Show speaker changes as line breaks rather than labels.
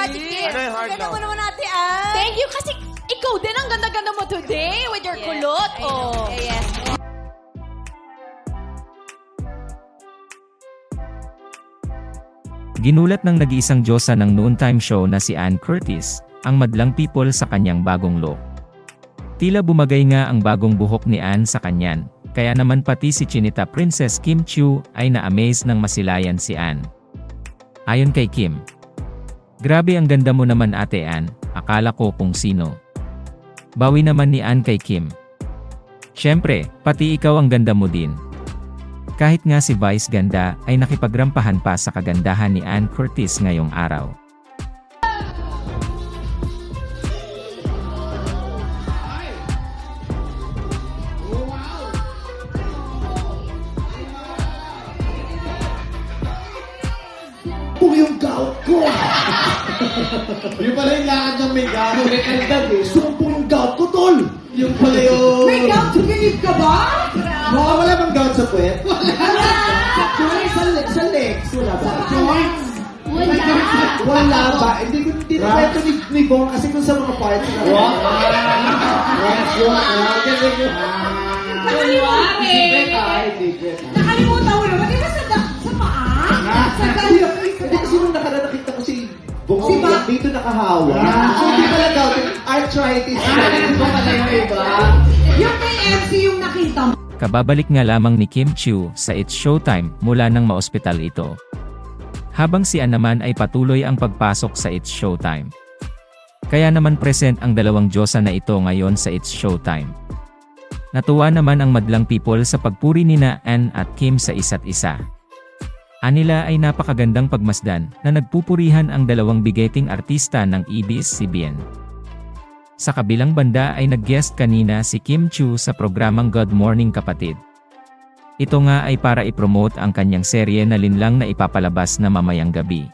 Ate Kim.
Ano yung hard
Ganda mo naman, Ate Ann.
Thank you kasi ikaw din ang ganda-ganda mo today with your kulot.
I know.
Oh.
Yes.
Ginulat ng nag-iisang Diyosa ng noontime show na si Ann Curtis, ang madlang people sa kanyang bagong look. Tila bumagay nga ang bagong buhok ni Ann sa kanyan, kaya naman pati si Chinita Princess Kim Chiu ay na-amaze nang masilayan si Ann. Ayon kay Kim, Grabe ang ganda mo naman ate Ann, akala ko kung sino. Bawi naman ni Ann kay Kim. Siyempre, pati ikaw ang ganda mo din. Kahit nga si Vice Ganda ay nakipagrampahan pa sa kagandahan ni Ann Curtis ngayong araw.
Kung yung gout
pala yung lakad ng may gamo. May kaldag eh.
Sumpong yung gout ko, tol!
Yung pala yung...
May gout, sumilip ka ba?
Mukha wala bang gout sa puwet?
Joy, sa, le- sa legs, wala ba?
Joints?
Wala ba? Hindi ko kwento ni, ni Bong kasi kung sa mga parts na
Wow! Ah, galing yun.
Kunwari.
Nakalimutan ko dito nakahawa. So hindi pala gout, arthritis.
Ito pala yung iba.
Yung kay MC yung nakita mo.
Kababalik nga lamang ni Kim Chiu sa It's Showtime mula nang maospital ito. Habang si Ann naman ay patuloy ang pagpasok sa It's Showtime. Kaya naman present ang dalawang Diyosa na ito ngayon sa It's Showtime. Natuwa naman ang madlang people sa pagpuri nina Ann at Kim sa isa't isa. Anila ay napakagandang pagmasdan na nagpupurihan ang dalawang bigeting artista ng EBS-CBN. Sa kabilang banda ay nag-guest kanina si Kim Chu sa programang Good Morning Kapatid. Ito nga ay para ipromote ang kanyang serye na linlang na ipapalabas na mamayang gabi.